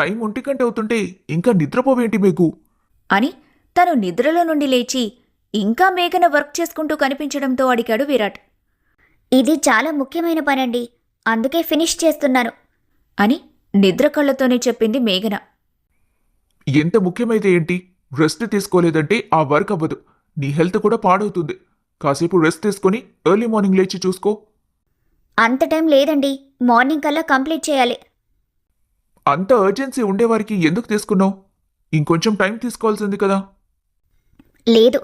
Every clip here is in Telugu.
టైం ఒంటి గంట అవుతుంటే ఇంకా నిద్రపోవేంటి మీకు? అని తను నిద్రలో నుండి లేచి ఇంకా మేఘన వర్క్ చేసుకుంటూ కనిపించడంతో అడిగాడు విరాట్. ఇది చాలా ముఖ్యమైన పనండి. అందుకే ఫినిష్ చేస్తున్నాను. అని నిద్ర కళ్ళతోనే చెప్పింది మేఘన. ఎంత ముఖ్యమైతే ఏంటి? రెస్ట్ తీసుకోలేదంటే ఆ వర్క్ అవ్వదు. నీ హెల్త్ కూడా పాడవుతుంది. కాసేపు రెస్ట్ తీసుకొని ఎర్లీ మార్నింగ్ లేచి చూసుకో. అంత టైం లేదండి. మార్నింగ్ కల్లా కంప్లీట్ చేయాలి. అంత అర్జెన్సీ ఉండేవారికి ఎందుకు తీసుకున్నావు? ఇంకొంచెం టైం తీసుకోవాల్సింది కదా. లేదు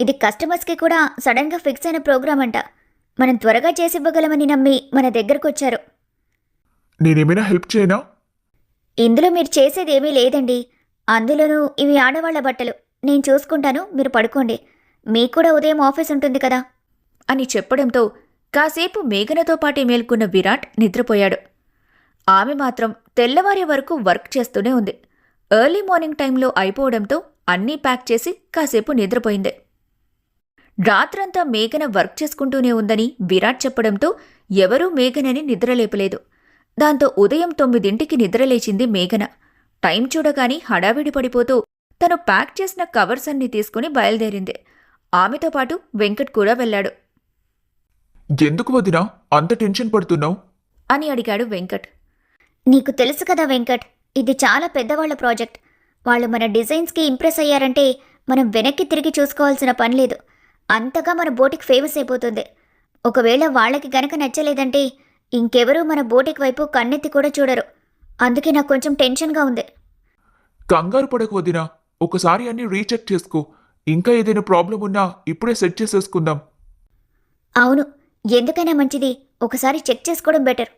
ఇది కస్టమర్స్కి కూడా సడన్గా ఫిక్స్ అయిన ప్రోగ్రామ్ అంట. మనం త్వరగా చేసివ్వగలమని నమ్మి మన దగ్గరకు వచ్చారు. నేనేమైనా హెల్ప్ చేయనా? ఇందులో మీరు చేసేది ఏమీ లేదండి. అందులోనూ ఇవి ఆడవాళ్ళ బట్టలు. నేను చూసుకుంటాను మీరు పడుకోండి. మీకు కూడా ఉదయం ఆఫీస్ ఉంటుంది కదా. అని చెప్పడంతో కాసేపు మేఘనతో పాటే మేల్కొన్న విరాట్ నిద్రపోయాడు. ఆమె మాత్రం తెల్లవారే వరకు వర్క్ చేస్తూనే ఉంది. ఎర్లీ మార్నింగ్ టైంలో అయిపోవడంతో అన్నీ ప్యాక్ చేసి కాసేపు నిద్రపోయింది. రాత్రంతా మేఘన వర్క్ చేసుకుంటూనే ఉందని విరాట్ చెప్పడంతో ఎవరూ మేఘనని నిద్రలేపలేదు. దాంతో ఉదయం తొమ్మిదింటికి నిద్రలేచింది మేఘన. టైం చూడగాని హడావిడి పడిపోతూ తను ప్యాక్ చేసిన కవర్స్ అన్ని తీసుకుని బయలుదేరింది. ఆమెతో పాటు వెంకట్ కూడా వెళ్ళాడు. ఎందుకు వదినా? అంత టెన్షన్ పడుతున్నావు? అని అడిగాడు వెంకట్. నీకు తెలుసు కదా వెంకట్ ఇది చాలా పెద్దవాళ్ళ ప్రాజెక్ట్. వాళ్ళు మన డిజైన్స్కి ఇంప్రెస్ అయ్యారంటే మనం వెనక్కి తిరిగి చూసుకోవాల్సిన పని లేదు. అంతగా మన బోటిక్ ఫేమస్ అయిపోతుంది. ఒకవేళ వాళ్ళకి గనక నచ్చలేదంటే ఇంకెవరూ మన బోటిక్ వైపు కన్నెత్తి కూడా చూడరు. అందుకే నాకు కొంచెం టెన్షన్గా ఉంది. కంగారు పడకు వదినా. ఒకసారి అన్ని రీచెక్ చేసుకో. ఇంకా ఏదైనా ప్రాబ్లం ఉన్నా ఇప్పుడే సెట్ చేసేసుకుందాం. అవును. ఎందుకైనా మంచిది. ఒకసారి చెక్ చేసుకోవడం బెటర్.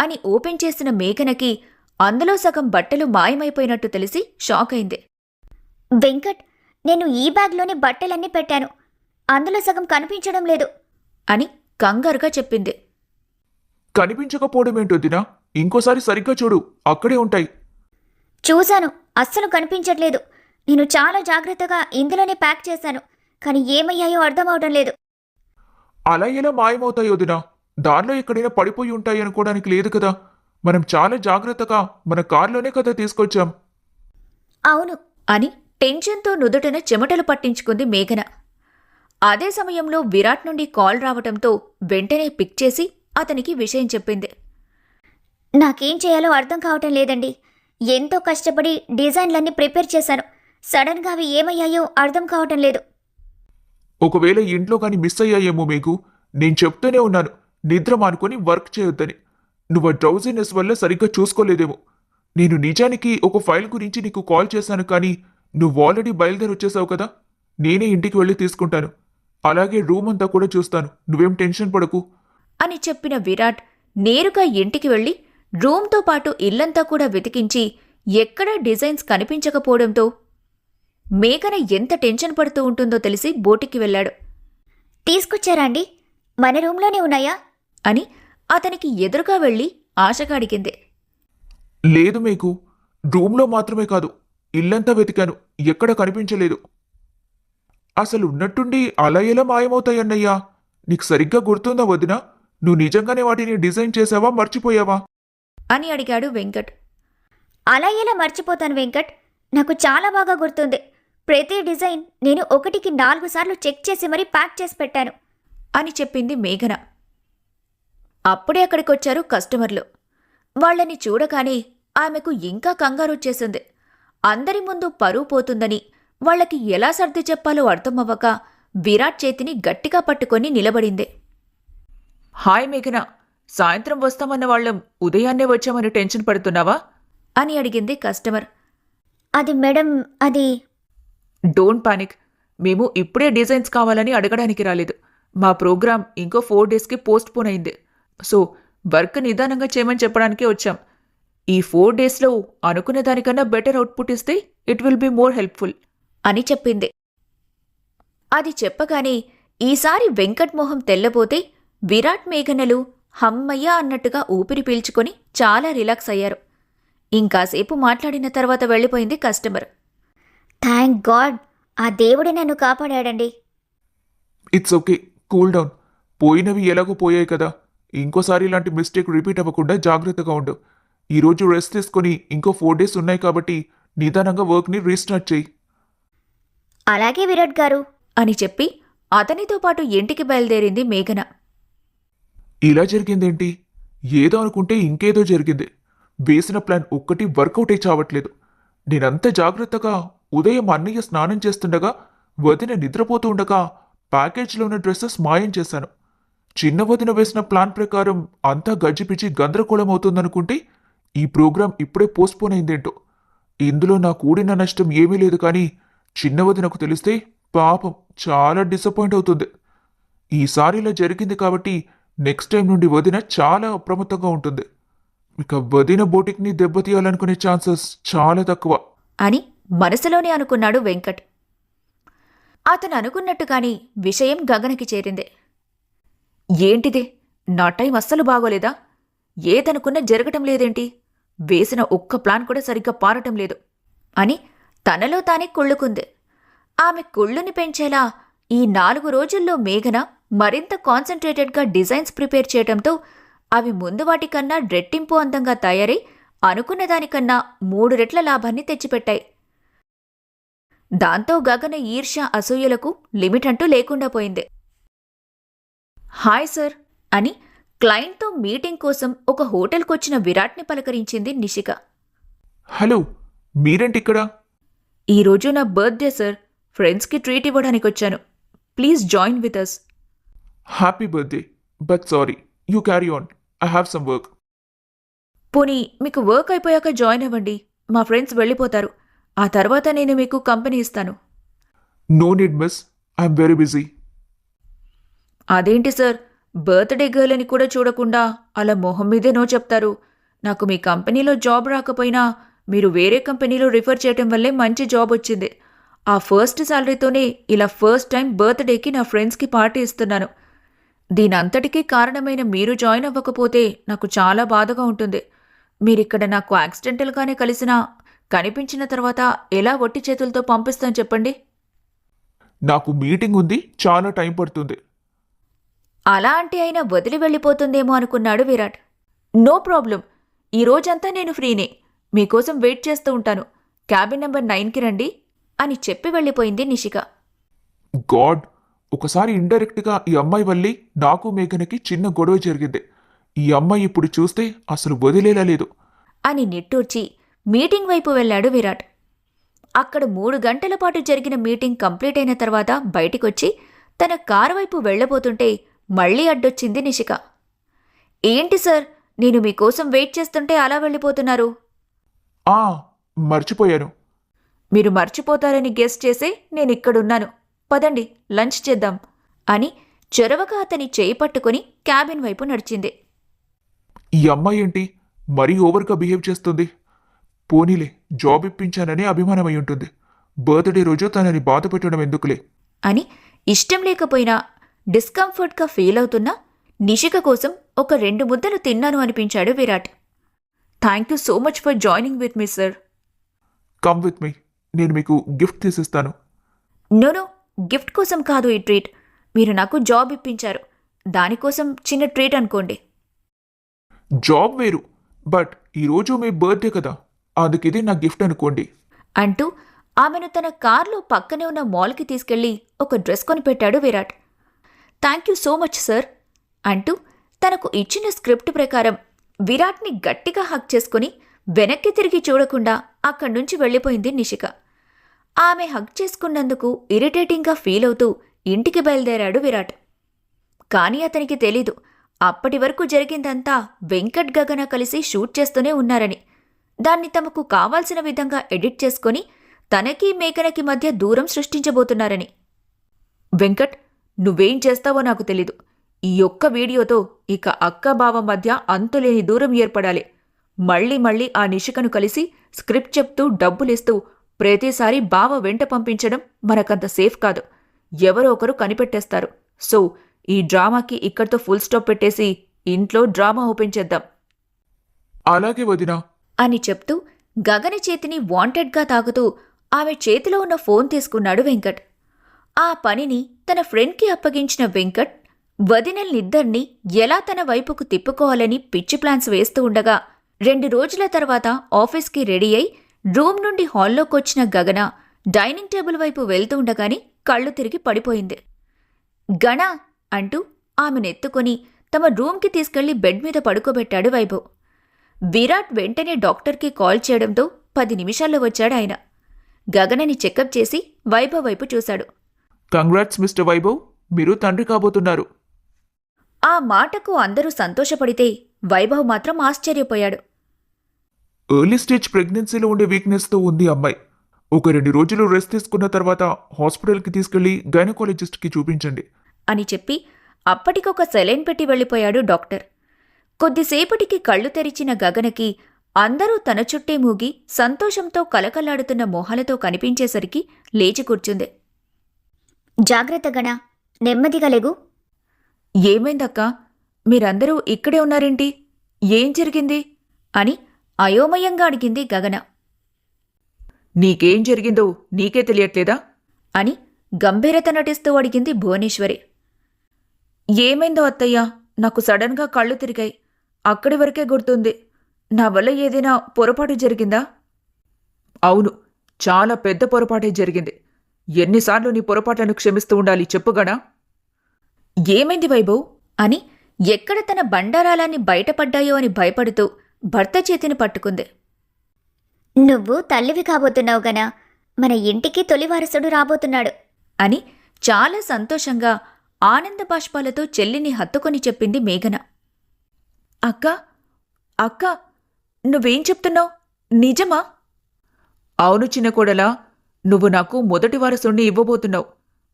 అని ఓపెన్ చేసిన మేఘనకి అందులో సగం బట్టలు మాయమైపోయినట్టు తెలిసి షాక్ అయింది. వెంకట్ నేను ఈ బ్యాగ్లోనే బట్టలన్నీ పెట్టాను. అందులో సగం కనిపించడం లేదు. అని కంగారుగా చెప్పింది. కనిపించకపోవడం ఏంటో వదినా ఇంకోసారి సరిగ్గా చూడు అక్కడే ఉంటాయి. చూశాను అస్సలు కనిపించట్లేదు. నేను చాలా జాగ్రత్తగా ఇందులోనే ప్యాక్ చేశాను కానీ ఏమయ్యాయో అర్థం అవడం లేదు. అలా ఎలా మాయమవుతాయి వదినా దానిలో ఎక్కడైనా పడిపోయి ఉంటాయి అనుకోవడానికి లేదు కదా. మనం చాలా జాగ్రత్తగా మన కార్లోనే కదా తీసుకొచ్చాం. అవును. అని టెన్షన్తో నుదుటన చెమటలు పట్టించుకుంది మేఘన. అదే సమయంలో విరాట్ నుండి కాల్ రావటంతో వెంటనే పిక్ చేసి అతనికి విషయం చెప్పింది. నాకేం చేయాలో అర్థం కావటం లేదండి. ఎంతో కష్టపడి డిజైన్లన్నీ ప్రిపేర్ చేశాను. సడన్గా అవి ఏమయ్యాయో అర్థం కావటం లేదు. ఒకవేళ ఇంట్లో కానీ మిస్ అయ్యాయేమో మీకు నేను చెప్తూనే ఉన్నాను. నిద్ర మానుకొని వర్క్ చేయొద్దని. నువ్వు డ్రౌజినెస్ వల్ల సరిగ్గా చూసుకోలేదేమో. నేను నిజానికి ఒక ఫైల్ గురించి నీకు కాల్ చేశాను కానీ నువ్వు ఆల్రెడీ బయలుదేరి వచ్చేసావు కదా. నేనే ఇంటికి వెళ్ళి తీసుకుంటాను. అలాగే రూమ్ అంతా కూడా చూస్తాను. నువ్వేం టెన్షన్ పడకు. అని చెప్పిన విరాట్ నేరుగా ఇంటికి వెళ్ళి రూమ్తో పాటు ఇల్లంతా కూడా వెతికించి ఎక్కడా డిజైన్స్ కనిపించకపోవడంతో మేఘన ఎంత టెన్షన్ పడుతూ ఉంటుందో తెలిసి బోటికి వెళ్ళాడు. తీసుకొచ్చారా అండి? మన రూమ్లోనే ఉన్నాయా? అని అతనికి ఎదురుగా వెళ్ళి ఆశగా అడిగింది. లేదు మీకు రూమ్లో మాత్రమే కాదు ఇల్లంతా వెతికాను ఎక్కడ కనిపించలేదు. అసలు ఉన్నట్టుండి అలా ఎలా మాయమవుతాయన్నయ్యా నీకు సరిగ్గా గుర్తుందా వదినా? నువ్వు నిజంగానే వాటిని డిజైన్ చేసావా మర్చిపోయావా? అని అడిగాడు వెంకట్. అలా ఎలా మర్చిపోతాను వెంకట్? నాకు చాలా బాగా గుర్తుంది. ప్రతి డిజైన్ నేను ఒకటికి నాలుగు సార్లు చెక్ చేసి మరీ ప్యాక్ చేసి పెట్టాను అని చెప్పింది మేఘన. అప్పుడే అక్కడికొచ్చారు కస్టమర్లు. వాళ్ళని చూడగానే ఆమెకు ఇంకా కంగారొచ్చేసింది. అందరి ముందు పరువు పోతుందని వాళ్ళకి ఎలా సర్ది చెప్పాలో అర్థమవ్వక విరాట్ చేతిని గట్టిగా పట్టుకొని నిలబడింది. హాయ్ మేఘన సాయంత్రం వస్తామన్న వాళ్ళం ఉదయాన్నే వచ్చామని టెన్షన్ పడుతున్నావా? అని అడిగింది కస్టమర్. అది మేడం అది డోంట్ పానిక్. మేము ఇప్పుడే డిజైన్స్ కావాలని అడగడానికి రాలేదు. మా ప్రోగ్రామ్ ఇంకో ఫోర్ డేస్కి పోస్ట్ పోన్ అయింది సో వర్క్ నిదానంగా చేయమని చెప్పడానికే వచ్చాం. ఈ ఫోర్ డేస్లో అనుకునే దానికన్నా బెటర్ అవుట్పుట్ ఇస్తే it will be more helpful. అని చెప్పింది. అది చెప్పగానే ఈసారి వెంకట్ మొహం తెల్లబోతే విరాట్ మేఘనలు హమ్మయ్య అన్నట్టుగా ఊపిరి పీల్చుకొని చాలా రిలాక్స్ అయ్యారు. ఇంకాసేపు మాట్లాడిన తర్వాత వెళ్ళిపోయింది కస్టమర్. థ్యాంక్ గాడ్ ఆ దేవుడే నన్ను కాపాడాడండి. It's okay cool down. పోయినవి ఎలాగో పోయాయి కదా. ఇంకోసారి ఇలాంటి మిస్టేక్ రిపీట్ అవ్వకుండా జాగ్రత్తగా ఉండు. ఈరోజు రెస్ట్ తీసుకొని ఇంకో ఫోర్ డేస్ ఉన్నాయి కాబట్టి నిదానంగా వర్క్ని రీస్టార్ట్ చేయి. అలాగే విరాట్ గారు. అని చెప్పి అతనితో పాటు ఇంటికి బయలుదేరింది మేఘన. ఇలా జరిగిందేంటి? ఏదో అనుకుంటే ఇంకేదో జరిగింది. వేసిన ప్లాన్ ఒక్కటి వర్కౌటే చావట్లేదు. నేనంత జాగ్రత్తగా ఉదయం అన్నయ్య స్నానం చేస్తుండగా వదిన నిద్రపోతూ ఉండగా ప్యాకేజ్లో ఉన్న డ్రెస్సెస్ మాయం చేశాను. చిన్న వదిన వేసిన ప్లాన్ ప్రకారం అంతా గజ్జిపిచ్చి గందరగోళం అవుతుందనుకుంటే ఈ ప్రోగ్రాం ఇప్పుడే పోస్ట్పోన్ అయిందేంటో. ఇందులో నా కూడిన నష్టం ఏమీ లేదు కానీ చిన్న వదినకు తెలిస్తే పాపం చాలా డిసప్పాయింట్ అవుతుంది. ఈసారి ఇలా జరిగింది కాబట్టి నెక్స్ట్ టైం నుండి వదిన చాలా అప్రమత్తంగా ఉంటుంది. ఇక వదిన బోటిక్ని దెబ్బతీయాలనుకునే ఛాన్సెస్ చాలా తక్కువ. అని మనసులోనే అనుకున్నాడు వెంకట్. అతను అనుకున్నట్టుగాని విషయం గగనకి చేరింది. ఏంటిదే? నా టైం అస్సలు బాగోలేదా? ఏదనుకున్నా జరగటం లేదేంటి? వేసిన ఒక్క ప్లాన్ కూడా సరిగ్గా పారటం లేదు. అని తనలో తానే కుళ్ళుకుంది. ఆమె కుళ్ళుని పెంచేలా ఈ నాలుగు రోజుల్లో మేఘన మరింత కాన్సన్ట్రేటెడ్గా డిజైన్స్ ప్రిపేర్ చేయటంతో అవి ముందు వాటికన్నా రెట్టింపు అందంగా తయారై అనుకున్న దానికన్నా మూడు రెట్ల లాభాన్ని తెచ్చిపెట్టాయి. దాంతో గగన ఈర్ష్య అసూయలకు లిమిట్ అంటూ లేకుండా పోయింది. హాయ్ సార్ అని క్లయింట్తో మీటింగ్ కోసం ఒక హోటల్కొచ్చిన విరాట్ని పలకరించింది నిషిక. హలో మీరేంటి ఇక్కడ? ఈరోజు నా బర్త్డే సార్. ఫ్రెండ్స్కి ట్రీట్ ఇవ్వడానికి వచ్చాను please join with us. Happy birthday but sorry you carry on. I have some work. పోనీ మీకు వర్క్ అయిపోయాక జాయిన్ అవ్వండి. మా ఫ్రెండ్స్ వెళ్ళిపోతారు. ఆ తర్వాత నేను మీకు కంపెనీ ఇస్తాను. No need miss. I'm very busy. అదేంటి సార్? బర్త్డే గర్ల్ అని కూడా చూడకుండా అలా మొహం మీదే నో చెప్తారు. నాకు మీ కంపెనీలో జాబ్ రాకపోయినా మీరు వేరే కంపెనీలో రిఫర్ చేయటం వల్లే మంచి జాబ్ వచ్చింది. ఆ ఫస్ట్ శాలరీతోనే ఇలా ఫస్ట్ టైం బర్త్డేకి నా ఫ్రెండ్స్కి పార్టీ ఇస్తున్నాను. దీనంతటికీ కారణమైన మీరు జాయిన్ అవ్వకపోతే నాకు చాలా బాధగా ఉంటుంది. మీరిక్కడ నాకు యాక్సిడెంటల్గానే కలిసినా కనిపించిన తర్వాత ఎలా ఒట్టి చేతులతో పంపిస్తాను చెప్పండి? నాకు మీటింగ్ ఉంది చాలా టైం పడుతుంది. అలా అంటే అయినా వదిలి వెళ్ళిపోతుందేమో అనుకున్నాడు విరాట్. No problem. ఈ రోజంతా నేను ఫ్రీనే. మీకోసం వెయిట్ చేస్తూ ఉంటాను. క్యాబిన్ నెంబర్ నైన్కి రండి అని చెప్పి వెళ్ళిపోయింది నిషిక. గాడ్ ఒకసారి ఇండైరెక్ట్గా ఈ అమ్మాయి వల్లే నాకు మేఘనకి చిన్న గొడవ జరిగింది. ఈ అమ్మాయి ఇప్పుడు చూస్తే అసలు వదిలేలా లేదు. అని నిట్టూర్చి మీటింగ్ వైపు వెళ్ళాడు విరాట్. అక్కడ మూడు గంటల పాటు జరిగిన మీటింగ్ కంప్లీట్ అయిన తర్వాత బయటికొచ్చి తన కారు వైపు వెళ్ళబోతుంటే మళ్ళీ అడ్డొచ్చింది నిషిక ఏంటి సార్? నేను మీకోసం వెయిట్ చేస్తుంటే అలా వెళ్ళిపోతున్నారు. ఆ మర్చిపోయాను. మీరు మర్చిపోతారని గెస్ చేసే నేనిక్కడున్నాను. పదండి లంచ్ చేద్దాం అని చొరవగా అతని చేయి పట్టుకుని క్యాబిన్ వైపు నడిచింది. ఈ అమ్మాయి ఏంటి? మరీ ఓవర్గా బిహేవ్ చేస్తుంది. పోనీలే జాబ్ ఇప్పించానని అభిమానమై ఉంటుంది. బర్త్డే రోజు తనని బాధ పెట్టడం ఎందుకులే? అని ఇష్టం లేకపోయినా డిస్కంఫర్ట్గా ఫీల్ అవుతున్నా నిషిక కోసం ఒక రెండు ముద్దలు తిన్నాను అనిపించాడు Virat. Thank you so much for joining with me sir. Come with me నేను మీకు గిఫ్ట్ తీసిస్తాను. నోనో గిఫ్ట్ కోసం కాదు ఈ ట్రీట్. మీరు నాకు జాబ్ ఇప్పించారు. దానికోసం చిన్న ట్రీట్ అనుకోండి. జాబ్ వేరు. బట్ ఈరోజు మీ బర్త్డే కదా. అందుకిది నా గిఫ్ట్ అనుకోండి. అంటూ ఆమెను తన కార్లో పక్కనే ఉన్న మాల్కి తీసుకెళ్ళి ఒక dress కొనిపెట్టాడు Virat. Thank you so much sir అంటూ తనకు ఇచ్చిన స్క్రిప్ట్ ప్రకారం విరాట్ని గట్టిగా హక్ చేసుకుని వెనక్కి తిరిగి చూడకుండా అక్కడి నుంచి వెళ్ళిపోయింది నిషిక. ఆమె హక్ చేసుకున్నందుకు ఇరిటేటింగ్గా ఫీల్ అవుతూ ఇంటికి బయలుదేరాడు విరాట్. కానీ అతనికి తెలీదు అప్పటి వరకు జరిగిందంతా వెంకట్ గగన కలిసి షూట్ చేస్తూనే ఉన్నారని. దాన్ని తమకు కావాల్సిన విధంగా ఎడిట్ చేసుకుని తనకి మేకనకి మధ్య దూరం సృష్టించబోతున్నారని. వెంకట్ నువ్వేం చేస్తావో నాకు తెలీదు. ఈ ఒక్క వీడియోతో ఇక అక్క బావ మధ్య అంతులేని దూరం ఏర్పడాలి. మళ్ళీ మళ్ళీ ఆ నిషికను కలిసి స్క్రిప్ట్ చెప్తూ డబ్బులిస్తూ ప్రతిసారి బావ వెంట పంపించడం మనకంత సేఫ్ కాదు. ఎవరో ఒకరు కనిపెట్టేస్తారు. సో ఈ డ్రామాకి ఇక్కడితో ఫుల్ స్టాప్ పెట్టేసి ఇంట్లో డ్రామా ఓపెన్ చేద్దాం. అలాగే వదినా. అని చెప్తూ గగని చేతిని వాంటెడ్గా తాకుతూ ఆమె చేతిలో ఉన్న ఫోన్ తీసుకున్నాడు వెంకట్. ఆ పనిని తన ఫ్రెండ్కి అప్పగించిన వెంకట్ వదినల్నిద్దర్నీ ఎలా తన వైపుకు తిప్పుకోవాలని పిచ్చి ప్లాన్స్ వేస్తూ ఉండగా రెండు రోజుల తర్వాత ఆఫీస్కి రెడీ అయి రూమ్ నుండి హాల్లోకొచ్చిన గగన డైనింగ్ టేబుల్ వైపు వెళ్తూ ఉండగానే కళ్ళు తిరిగి పడిపోయింది. గణ అంటూ ఆమెనెత్తుకొని తమ రూమ్కి తీసుకెళ్ళి బెడ్ మీద పడుకోబెట్టాడు వైభవ్. విరాట్ వెంటనే డాక్టర్కి కాల్ చేయడంతో పది నిమిషాల్లో వచ్చాడు ఆయన. గగనని చెకప్ చేసి వైభవ్ వైపు చూశాడు. కంగ్రాట్స్ మిస్టర్ వైభవ్ మీరు తండ్రి కాబోతున్నారు. ఆ మాటకు అందరూ సంతోషపడితే వైభవ్ మాత్రం ఆశ్చర్యపోయాడు. ఎర్లీ స్టేజ్ ప్రెగ్నెన్సీలో ఉండే వీక్నెస్తో ఉంది అమ్మాయి. ఒక రెండు రోజులు రెస్ట్ తీసుకున్న తర్వాత హాస్పిటల్కి తీసుకెళ్ళి గైనకాలజిస్ట్కి చూపించండి. అని చెప్పి అప్పటికొక సెలైన్ పెట్టి వెళ్ళిపోయాడు డాక్టర్. కొద్దిసేపటికి కళ్ళు తెరిచిన గగనకి అందరూ తన చుట్టే మూగి సంతోషంతో కలకలాడుతున్న మొహాలతో కనిపించేసరికి లేచి కూర్చుంది. జాగ్రత్త గణ నెమ్మదిగా లేగు. ఏమైందక్కా? మీరందరూ ఇక్కడే ఉన్నారేంటి? ఏం జరిగింది? అని అయోమయంగా అడిగింది గగన. నీకేం జరిగిందో నీకే తెలియట్లేదా? అని గంభీరత నటిస్తూ అడిగింది భువనేశ్వరి. ఏమైందో అత్తయ్యా? నాకు సడన్గా కళ్ళు తిరిగాయి. అక్కడి వరకే గుర్తుంది. నా వల్ల ఏదైనా పొరపాటు జరిగిందా? అవును చాలా పెద్ద పొరపాటే జరిగింది. ఎన్నిసార్లు నీ పొరపాట్లను క్షమిస్తూ ఉండాలి చెప్పుగడా ఏమైంది వైభవ్? అని ఎక్కడ తన బండారాలన్నీ బయటపడ్డాయో అని భయపడుతూ భర్త చేతిని పట్టుకుంది. నువ్వు తల్లివి కాబోతున్నావు గనా మన ఇంటికి తొలి వారసుడు రాబోతున్నాడు. అని చాలా సంతోషంగా ఆనంద బాష్పాలతో చెల్లిని హత్తుకొని చెప్పింది మేఘన. అక్క అక్క నువ్వేం చెప్తున్నావు? నిజమా? అవును చిన్న కోడలా నువ్వు నాకు మొదటి వారసుణ్ణి ఇవ్వబోతున్నావు.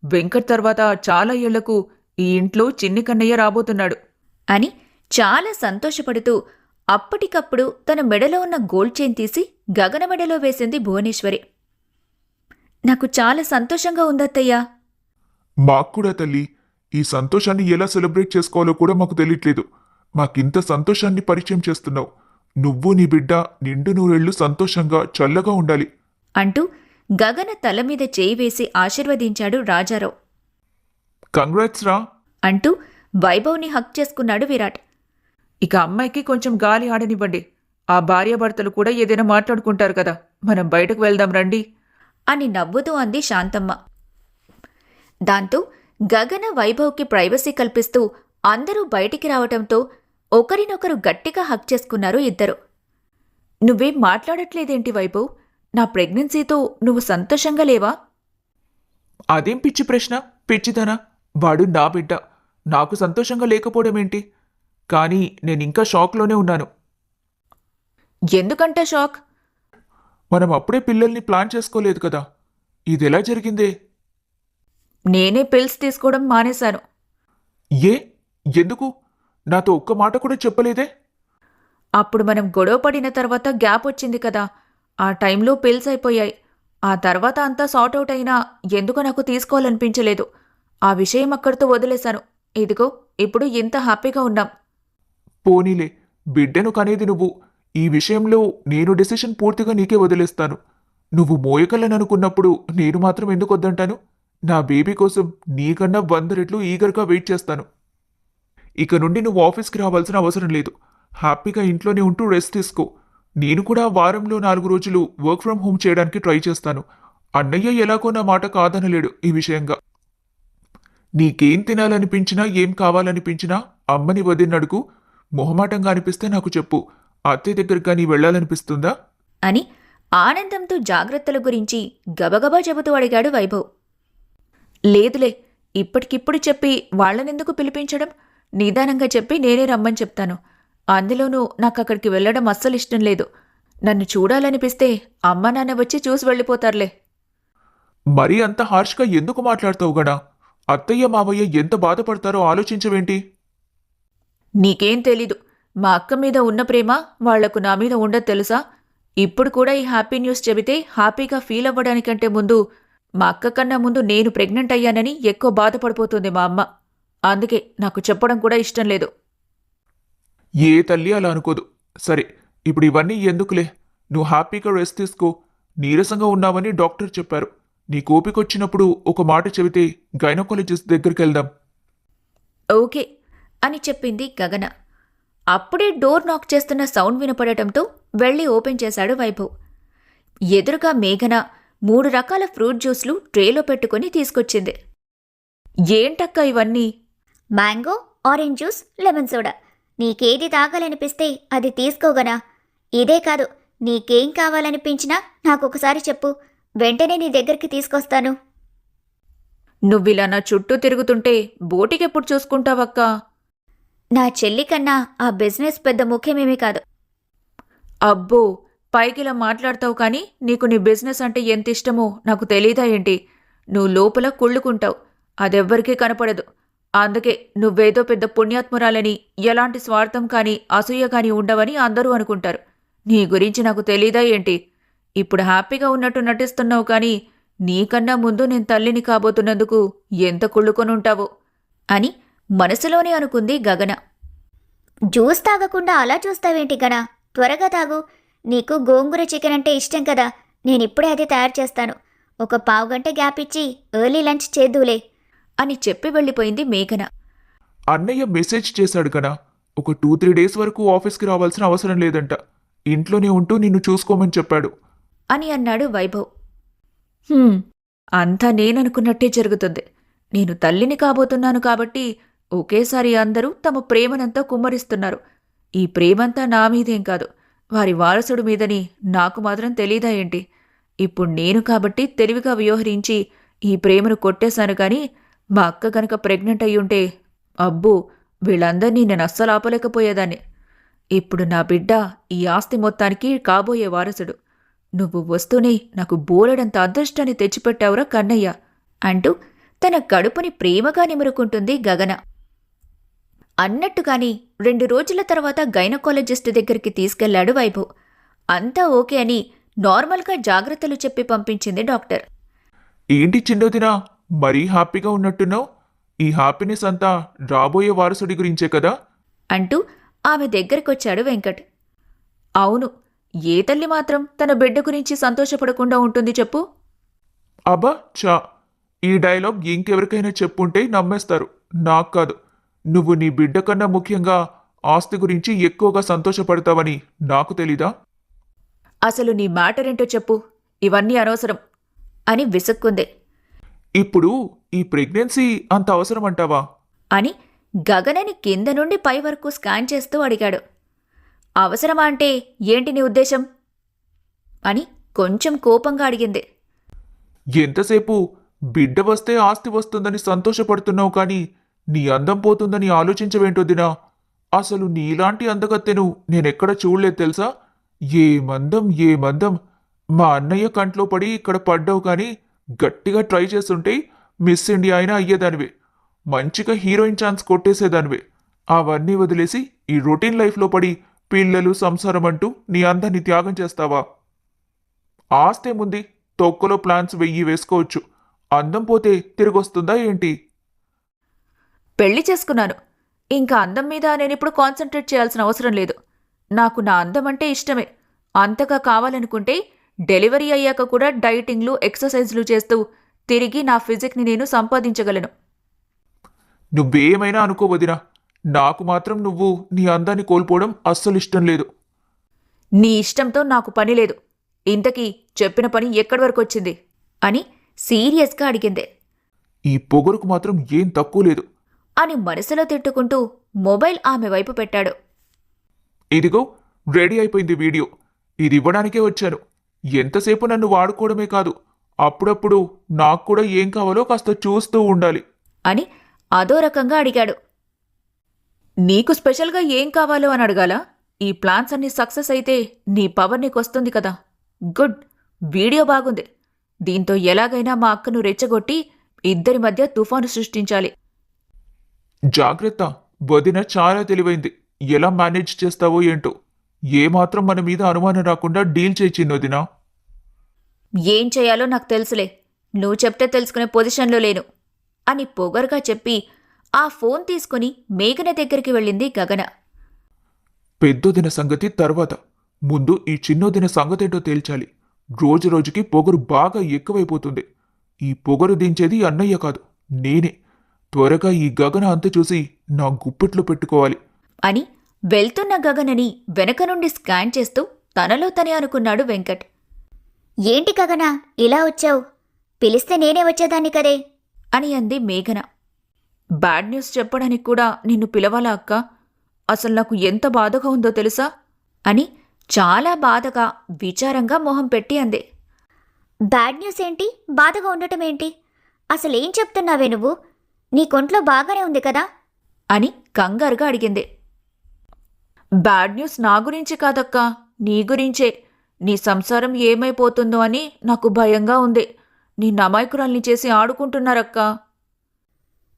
వెంకట్ తర్వాత చాలా ఏళ్ళకు ఈ ఇంట్లో చిన్ని కన్నయ్య రాబోతున్నాడు. అని చాలా సంతోషపడుతూ అప్పటికప్పుడు తన మెడలో ఉన్న గోల్డ్ చైన్ తీసి గగన మెడలో వేసింది భువనేశ్వరి. నాకు చాలా సంతోషంగా ఉందత్తయ్యా. మాకు కూడా తల్లి ఈ సంతోషాన్ని ఎలా సెలబ్రేట్ చేసుకోవాలో కూడా మాకు తెలియట్లేదు. మాకింత సంతోషాన్ని పరిచయం చేస్తున్నావు. నువ్వు నీ బిడ్డ నిండు నూరేళ్ళు సంతోషంగా చల్లగా ఉండాలి. అంటూ గగన తల మీద చేయి వేసి ఆశీర్వదించాడు రాజారావు. కంగ్రాట్స్ రా. అంటూ వైభవ్ని హక్ చేసుకున్నాడు విరాట్. ఇక అమ్మాయికి కొంచెం గాలి ఆడనివ్వండి. ఆ భార్యాభర్తలు కూడా ఏదైనా మాట్లాడుకుంటారు కదా. మనం బయటకు వెళ్దాం రండి. అని నవ్వుతూ అంది శాంతమ్మ. దాంతో గగన వైభవ్కి ప్రైవసీ కల్పిస్తూ అందరూ బయటికి రావటంతో ఒకరినొకరు గట్టిగా హక్ చేసుకున్నారు ఇద్దరు. నువ్వేం మాట్లాడట్లేదేంటి వైభవ్? నా ప్రెగ్నెన్సీతో నువ్వు సంతోషంగా లేవా? అదేం పిచ్చి ప్రశ్న? పిచ్చిదనా. వాడు నా బిడ్డ. నాకు సంతోషంగా లేకపోవడం ఏంటి? కానీ నేను ఇంకా షాక్లోనే ఉన్నాను. ఎందుకంటే షాక్? మనం అప్పుడే పిల్లల్ని ప్లాన్ చేసుకోలేదు కదా. ఇది ఎలా జరిగిందే? నేనే పిల్స్ తీసుకోవడం మానేశాను. ఏ? ఎందుకు? నాతో ఒక్క మాట కూడా చెప్పలేదే? అప్పుడు మనం గొడవ పడిన తర్వాత గ్యాప్ వచ్చింది కదా. ఆ టైంలో పిల్స్ అయిపోయాయి. ఆ తర్వాత అంతా సార్ట్ అవుట్ అయినా ఎందుకో నాకు తీసుకోవాలనిపించలేదు. ఆ విషయం అక్కడితో వదిలేశాను. ఇదిగో ఇప్పుడు ఇంత హ్యాపీగా ఉన్నాం. పోనీలే బిడ్డను కనేది నువ్వు. ఈ విషయంలో నేను డెసిషన్ పూర్తిగా నీకే వదిలేస్తాను. నువ్వు మోయగలను అనుకున్నప్పుడు నేను మాత్రం ఎందుకు వద్దంటాను? నా బేబీ కోసం నీకన్నా వంద రెట్లు ఈగర్గా వెయిట్ చేస్తాను. ఇక నుండి నువ్వు ఆఫీస్కి రావాల్సిన అవసరం లేదు. హ్యాపీగా ఇంట్లోనే ఉంటూ రెస్ట్ తీసుకో. నేను కూడా వారంలో నాలుగు రోజులు వర్క్ ఫ్రమ్ హోమ్ చేయడానికి ట్రై చేస్తాను. అన్నయ్య ఎలాగో నా మాట కాదనలేడు ఈ విషయంగా. నీకేం తినాలనిపించినా ఏం కావాలనిపించినా అమ్మని వదినడుగు మొహమాటంగా అనిపిస్తే నాకు చెప్పు. అత్తయ్య దగ్గరికి కానీ వెళ్ళాలనిపిస్తుందా? అని ఆనందంతో జాగ్రత్తల గురించి గబగబా చెబుతూ అడిగాడు వైభవ్. లేదులే ఇప్పటికిప్పుడు చెప్పి వాళ్ళనెందుకు పిలిపించడం? నిదానంగా చెప్పి నేనే రమ్మని చెప్తాను. అందులోనూ నాకు అక్కడికి వెళ్ళడం అస్సలు ఇష్టం లేదు. నన్ను చూడాలనిపిస్తే అమ్మ నాన్న వచ్చి చూసి వెళ్ళిపోతారులే. మరీ అంత హార్ష్గా ఎందుకు మాట్లాడతావు గడా? అత్తయ్య మావయ్య ఎంత బాధపడతారో ఆలోచించవేంటి? నీకేం తెలీదు. మా అక్క మీద ఉన్న ప్రేమ వాళ్ళకు నా మీద ఉండదు తెలుసా? ఇప్పుడు కూడా ఈ హ్యాపీ న్యూస్ చెబితే హ్యాపీగా ఫీల్ అవ్వడానికంటే ముందు మా అక్క కన్నా ముందు నేను ప్రెగ్నెంట్ అయ్యానని ఎక్కువ బాధపడిపోతుంది మా అమ్మ. అందుకే నాకు చెప్పడం కూడా ఇష్టం లేదు. ఏ తల్లి అలా అనుకోదు. సరే ఇప్పుడు ఇవన్నీ ఎందుకులే? నువ్వు హ్యాపీగా రెస్ట్ తీసుకో. నీరసంగా ఉన్నావని డాక్టర్ చెప్పారు. నీ కోపికొచ్చినప్పుడు ఒక మాట చెబితే గైనకాలజిస్ట్ దగ్గరికి వెళ్దాం ఓకే అని చెప్పింది గగన. అప్పుడే డోర్ నాక్ చేస్తున్న సౌండ్ వినపడటంతో వెళ్ళి ఓపెన్ చేశాడు వైభవ్. ఎదురుగా మేఘన మూడు రకాల ఫ్రూట్ జ్యూస్లు ట్రేలో పెట్టుకుని తీసుకొచ్చింది. ఏంటక్క ఇవన్నీ? Mango orange juice lemon soda. నీకేది తాగాలనిపిస్తే అది తీసుకోగనా ఇదే కాదు నీకేం కావాలనిపించినా నాకొకసారి చెప్పు. వెంటనే నీ దగ్గరికి తీసుకొస్తాను. నువ్విలా నా చుట్టూ తిరుగుతుంటే బోటికెప్పుడు చూసుకుంటావక్కా? నా చెల్లి కన్నా ఆ బిజినెస్ పెద్ద ముఖ్యమేమీ కాదు. అబ్బో పైకిలా మాట్లాడతావు కానీ నీకు నీ బిజినెస్ అంటే ఎంత ఇష్టమో నాకు తెలీదా ఏంటి? నువ్వు లోపల కుళ్ళుకుంటావు. అదెవ్వరికీ కనపడదు. అందుకే నువ్వేదో పెద్ద పుణ్యాత్మురాలని ఎలాంటి స్వార్థం కానీ అసూయ కానీ ఉండవని అందరూ అనుకుంటారు. నీ గురించి నాకు తెలీదా ఏంటి? ఇప్పుడు హ్యాపీగా ఉన్నట్టు నటిస్తున్నావు కానీ నీకన్నా ముందు నేను తల్లిని కాబోతున్నందుకు ఎంత కుళ్ళుకొనుంటావో? అని మనసులోనే అనుకుంది గగన. జ్యూస్ తాగకుండా అలా చూస్తావేంటి గణ త్వరగా తాగు. నీకు గోంగూర చికెన్ అంటే ఇష్టం కదా. నేను ఇప్పుడే అది తయారు చేస్తాను. ఒక పావు గంట గ్యాప్ ఇచ్చి ఎర్లీ లంచ్ చేద్దులే అని చెప్పి వెళ్ళిపోయింది మేఘన. అన్నయ్య మెసేజ్ చేశాడు కదా ఒక టూ త్రీ డేస్ వరకు ఆఫీస్కి రావాల్సిన అవసరం లేదంట. ఇంట్లోనే ఉంటూ నిన్ను చూసుకోమని చెప్పాడు. అని అన్నాడు వైభవ్. హ్మ్, అంతా నేననుకున్నట్టే జరుగుతుంది. నేను తల్లిని కాబోతున్నాను కాబట్టి ఒకేసారి అందరూ తమ ప్రేమనంతా కుమ్మరిస్తున్నారు. ఈ ప్రేమంతా నా మీదేం కాదు. వారి వారసుడి మీదని నాకు మాత్రం తెలీదా ఏంటి? ఇప్పుడు నేను కాబట్టి తెలివిగా వ్యవహరించి ఈ ప్రేమను కొట్టేశాను కానీ మా అక్క కనుక ప్రెగ్నెంట్ అయ్యుంటే అబ్బో వీళ్ళందరినీ నేను అస్సలు ఆపలేకపోయేదాన్ని. ఇప్పుడు నా బిడ్డ ఈ ఆస్తి మొత్తానికి కాబోయే వారసుడు. నువ్వు వస్తూనే నాకు బోలెడంత అదృష్టాన్ని తెచ్చిపెట్టావురా కన్నయ్య అంటూ తన కడుపుని ప్రేమగా నిమురుకుంటుంది గగన. అన్నట్టుగాని రెండు రోజుల తర్వాత గైనకాలజిస్ట్ దగ్గరికి తీసుకెళ్ళాడు వైభవ్ అంతా ఓకే అని నార్మల్గా జాగ్రత్తలు చెప్పి పంపించింది డాక్టర్. ఏంటి చిన్నదినా మరీ హ్యాపీగా ఉన్నట్టున్నావు? ఈ హ్యాపీనెస్ అంతా రాబోయే వారసుడి గురించే కదా? అంటూ ఆమె దగ్గరకొచ్చాడు వెంకట్. అవును ఏ తల్లి మాత్రం తన బిడ్డ గురించి సంతోషపడకుండా ఉంటుంది చెప్పు? అబ్బా చా ఈ డైలాగ్ ఇంకెవరికైనా చెప్పుంటే నమ్మేస్తారు. నాకు కాదు. నువ్వు నీ బిడ్డ కన్నా ముఖ్యంగా ఆస్తి గురించి ఎక్కువగా సంతోషపడతావని నాకు తెలీదా? అసలు నీ మ్యాటర్ ఏంటో చెప్పు. ఇవన్నీ అనవసరం. అని విసుక్కుంది. ఇప్పుడు ఈ ప్రెగ్నెన్సీ అంత అవసరం అంటావా అని గగనని కింద నుండి పై వరకు స్కాన్ చేస్తూ అడిగాడు. అవసరమా అంటే ఏంటి నీ ఉద్దేశం? అని కొంచెం కోపంగా అడిగింది. ఎంతసేపు బిడ్డ వస్తే ఆస్తి వస్తుందని సంతోషపడుతున్నావు కానీ నీ అందం పోతుందని ఆలోచించవేంటో దినా? అసలు నీలాంటి అందగత్తెను నేనెక్కడ చూడలేదు తెలుసా? ఏ మందం ఏ మందం. మా అన్నయ్య కంట్లో పడి ఇక్కడ పడ్డావు కానీ గట్టిగా ట్రై చేస్తుంటే మిస్ ఇండియా అయినా అయ్యేదానివే. మంచిగా హీరోయిన్ ఛాన్స్ కొట్టేసేదానివే. అవన్నీ వదిలేసి ఈ రొటీన్ లైఫ్లో పడి పిల్లలు సంసారం అంటూ నీ అందాన్ని త్యాగం చేస్తావా? ఆస్తేముంది తొక్కలో ప్లాన్స్ వెయ్యి వేసుకోవచ్చు. అందం పోతే తిరిగొస్తుందా ఏంటి? పెళ్ళి చేసుకున్నాను. ఇంకా అందం మీద నేనిప్పుడు కాన్సన్ట్రేట్ చేయాల్సిన అవసరం లేదు. నాకు నా అందం అంటే ఇష్టమే. అంతగా కావాలనుకుంటే డెలివరీ అయ్యాక కూడా డైటింగ్లు ఎక్సర్సైజ్లు చేస్తూ తిరిగి నా ఫిజిక్ని నేను సంపాదించగలను. నువ్వేమైనా అనుకోవదినా నాకు మాత్రం నువ్వు నీ అందాన్ని కోల్పోవడం అస్సలు ఇష్టం లేదు. నీ ఇష్టంతో నాకు పని లేదు. ఇంతకీ చెప్పిన పని ఎక్కడి వరకు వచ్చింది? అని సీరియస్గా అడిగింది. ఈ పొగరుకు మాత్రం ఏం తక్కువ లేదు. అని మనసులో తిట్టుకుంటూ మొబైల్ ఆమె వైపు పెట్టాడు. ఇదిగో రెడీ అయిపోయింది వీడియో. ఇది ఇవ్వడానికే వచ్చాను. ఎంతసేపు నన్ను వాడుకోవడమే కాదు అప్పుడప్పుడు నాకు కూడా ఏం కావాలో కాస్త చూస్తూ ఉండాలి. అని అదో రకంగా అడిగాడు. నీకు స్పెషల్గా ఏం కావాలో అని అడగాల? ఈ ప్లాన్స్ అన్ని సక్సెస్ అయితే నీ పవర్ నీకొస్తుంది కదా. గుడ్ వీడియో బాగుంది. దీంతో ఎలాగైనా మా అక్కను రెచ్చగొట్టి ఇద్దరి మధ్య తుఫాను సృష్టించాలి. జాగ్రత్త వదిన చాలా తెలివైంది. ఎలా మేనేజ్ చేస్తావో ఏంటో. ఏమాత్రం మన మీద అనుమానం రాకుండా డీల్ చేయి చిన్నదినా. ఏం చేయాలో నాకు తెలుసులే. నువ్వు చెప్తే తెలుసుకునే పొజిషన్లో లేను. అని పొగరుగా చెప్పి ఆ ఫోన్ తీసుకుని మేఘన దగ్గరికి వెళ్ళింది గగన. పెద్దోదిన సంగతి తర్వాత. ముందు ఈ చిన్నోదిన సంగతేంటో తేల్చాలి. రోజు రోజుకి పొగరు బాగా ఎక్కువైపోతుంది. ఈ పొగరు దించేది అన్నయ్య కాదు నేనే. త్వరగా ఈ గగన అంత చూసి నా గుప్పిట్లో పెట్టుకోవాలి. అని వెళ్తున్న గగనని వెనక నుండి స్కాన్ చేస్తూ తనలో తనే అనుకున్నాడు వెంకట్. ఏంటి గగనా ఇలా వచ్చావు? పిలిస్తే నేనే వచ్చేదాన్ని కదే? అని అంది మేఘన. బ్యాడ్ న్యూస్ చెప్పడానికి కూడా నిన్ను పిలవాలా అక్క? అసలు నాకు ఎంత బాధగా ఉందో తెలుసా? అని చాలా బాధగా విచారంగా మొహం పెట్టి అంది. బ్యాడ్ న్యూస్ ఏంటి? బాధగా ఉండటం ఏంటి? అసలేం చెప్తున్నావే నువ్వు? నీ కొంట్లో బాగానే ఉంది కదా? అని కంగారుగా అడిగింది. బ్యాడ్ న్యూస్ నా గురించి కాదక్క నీ గురించే. నీ సంసారం ఏమైపోతుందో అని నాకు భయంగా ఉంది. నీ నమాయకురాల్ని చేసి ఆడుకుంటున్నారక్క.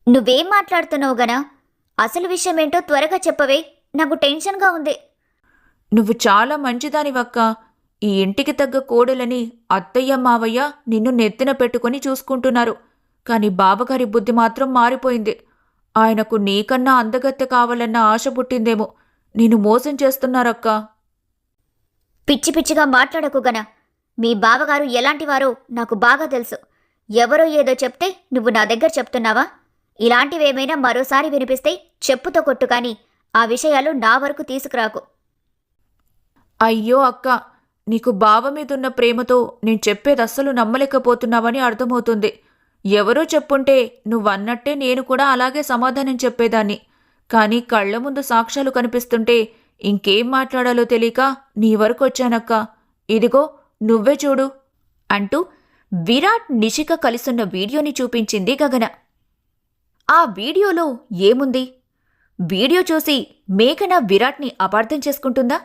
నువ్వేం మాట్లాడుతున్నావు గనా? అసలు విషయం ఏంటో త్వరగా చెప్పవే. నాకు టెన్షన్గా ఉంది. నువ్వు చాలా మంచిదానివక్క. ఈ ఇంటికి తగ్గ కోడలని అత్తయ్య మావయ్య నిన్ను నెత్తిన పెట్టుకుని చూసుకుంటున్నారు. కాని బావగారి బుద్ధి మాత్రం మారిపోయింది. ఆయనకు నీకన్నా అందగత్తె కావాలన్న ఆశ పుట్టిందేమో. నిన్ను మోసం చేస్తున్నారక్క. పిచ్చి పిచ్చిగా మాట్లాడకు గనా. మీ బావగారు ఎలాంటివారో నాకు బాగా తెలుసు. ఎవరో ఏదో చెప్తే నువ్వు నా దగ్గర చెప్తున్నావా? ఇలాంటివేమైనా మరోసారి వినిపిస్తే చెప్పుతో కొట్టు కానీ ఆ విషయాలు నా వరకు తీసుకురాకు. అయ్యో అక్క నీకు బావ మీదున్న ప్రేమతో నేను చెప్పేది అస్సలు నమ్మలేకపోతున్నావని అర్థమవుతుంది. ఎవరో చెప్పుంటే నువ్వన్నట్టే నేను కూడా అలాగే సమాధానం చెప్పేదాన్ని. కానీ కళ్ళ ముందు సాక్ష్యాలు కనిపిస్తుంటే ఇంకేం మాట్లాడాలో తెలియక నీ వరకు వచ్చానక్క. ఇదిగో నువ్వే చూడు అంటూ విరాట్ నిషిక కలిసున్న వీడియోని చూపించింది గగన. ఆ వీడియోలో ఏముంది? వీడియో చూసి మేఘన విరాట్ని అపార్థం చేసుకుంటుందా?